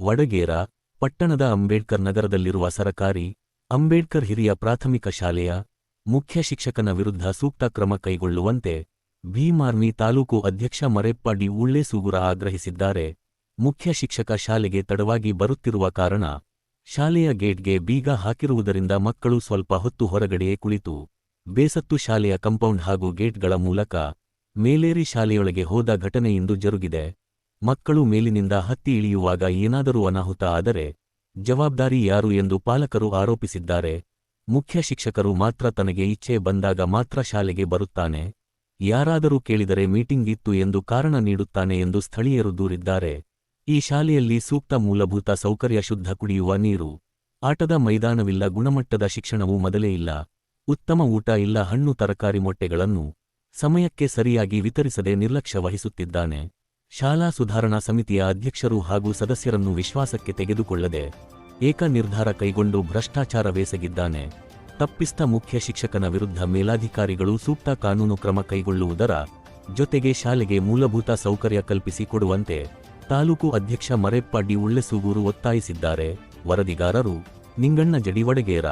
ವಡಗೇರ, ಪಟ್ಟಣದ ಅಂಬೇಡ್ಕರ್ ನಗರದಲ್ಲಿರುವ ಸರಕಾರಿ, ಅಂಬೇಡ್ಕರ್ ಹಿರಿಯ ಪ್ರಾಥಮಿಕ ಶಾಲೆಯ ಮುಖ್ಯ ಶಿಕ್ಷಕನ ವಿರುದ್ಧ ಸೂಕ್ತ ಕ್ರಮ ಕೈಗೊಳ್ಳುವಂತೆ ಭೀಮಾರ್ಮಿ ತಾಲೂಕು ಅಧ್ಯಕ್ಷ ಮರೆಪ್ಪ ಡಿ ಉಳ್ಳೇಸೂಗುರ ಆಗ್ರಹಿಸಿದ್ದಾರೆ. ಮುಖ್ಯ ಶಿಕ್ಷಕ ಶಾಲೆಗೆ ತಡವಾಗಿ ಬರುತ್ತಿರುವ ಕಾರಣ ಶಾಲೆಯ ಗೇಟ್ಗೆ ಬೀಗ ಹಾಕಿರುವುದರಿಂದ ಮಕ್ಕಳು ಸ್ವಲ್ಪ ಹೊತ್ತು ಹೊರಗಡೆಯೇ ಕುಳಿತು. ಬೇಸತ್ತು ಶಾಲೆಯ ಕಂಪೌಂಡ್ ಹಾಗೂ ಗೇಟ್ಗಳ ಮೂಲಕ ಮೇಲೇರಿ ಶಾಲೆಯೊಳಗೆ ಹೋದ ಘಟನೆ ಜರುಗಿದೆ. ಮಕ್ಕಳು ಮೇಲಿನಿಂದ ಹತ್ತಿ ಇಳಿಯುವಾಗ ಏನಾದರೂ ಅನಾಹುತ ಆದರೆ ಜವಾಬ್ದಾರಿ ಯಾರು ಎಂದು ಪಾಲಕರು ಆರೋಪಿಸಿದ್ದಾರೆ. ಮುಖ್ಯ ಶಿಕ್ಷಕರು ಮಾತ್ರ ತನಗೆ ಇಚ್ಛೆ ಬಂದಾಗ ಮಾತ್ರ ಶಾಲೆಗೆ ಬರುತ್ತಾನೆ. ಯಾರಾದರೂ ಕೇಳಿದರೆ ಮೀಟಿಂಗ್ ಇತ್ತು ಎಂದು ಕಾರಣ ನೀಡುತ್ತಾನೆ ಎಂದು ಸ್ಥಳೀಯರು ದೂರಿದ್ದಾರೆ. ಈ ಶಾಲೆಯಲ್ಲಿ ಸೂಕ್ತ ಮೂಲಭೂತ ಸೌಕರ್ಯ ಶುದ್ಧ ಕುಡಿಯುವ ನೀರು, ಆಟದ ಮೈದಾನವಿಲ್ಲ, ಗುಣಮಟ್ಟದ ಶಿಕ್ಷಣವೂ ಮೊದಲೇ ಇಲ್ಲ. ಉತ್ತಮ ಊಟ ಇಲ್ಲ, ಹಣ್ಣು, ತರಕಾರಿ ಮೊಟ್ಟೆಗಳನ್ನು ಸಮಯಕ್ಕೆ ಸರಿಯಾಗಿ ವಿತರಿಸದೆ ನಿರ್ಲಕ್ಷ್ಯ ವಹಿಸುತ್ತಿದ್ದಾನೆ. ಶಾಲಾ ಸುಧಾರಣಾ ಸಮಿತಿಯ ಅಧ್ಯಕ್ಷರು ಹಾಗೂ ಸದಸ್ಯರನ್ನು ವಿಶ್ವಾಸಕ್ಕೆ ತೆಗೆದುಕೊಳ್ಳದೆ ಏಕ ನಿರ್ಧಾರ ಕೈಗೊಂಡು ಭ್ರಷ್ಟಾಚಾರವೆಸಗಿದ್ದಾನೆ ತಪ್ಪಿಸ್ತ ಮುಖ್ಯ ಶಿಕ್ಷಕನ ವಿರುದ್ಧ ಮೇಲಾಧಿಕಾರಿಗಳು ಸೂಕ್ತ ಕಾನೂನು ಕ್ರಮ ಕೈಗೊಳ್ಳುವುದರ ಜೊತೆಗೆ ಶಾಲೆಗೆ ಮೂಲಭೂತ ಸೌಕರ್ಯ ಕಲ್ಪಿಸಿ ಕೊಡುವಂತೆ ತಾಲೂಕು ಅಧ್ಯಕ್ಷ ಮರೆಪ್ಪಾಡಿ ಉಳ್ಳೆಸೂಗೂರು ಒತ್ತಾಯಿಸಿದ್ದಾರೆ. ವರದಿಗಾರರು ನಿಂಗಣ್ಣ ಜಡಿ ವಡಗೇರ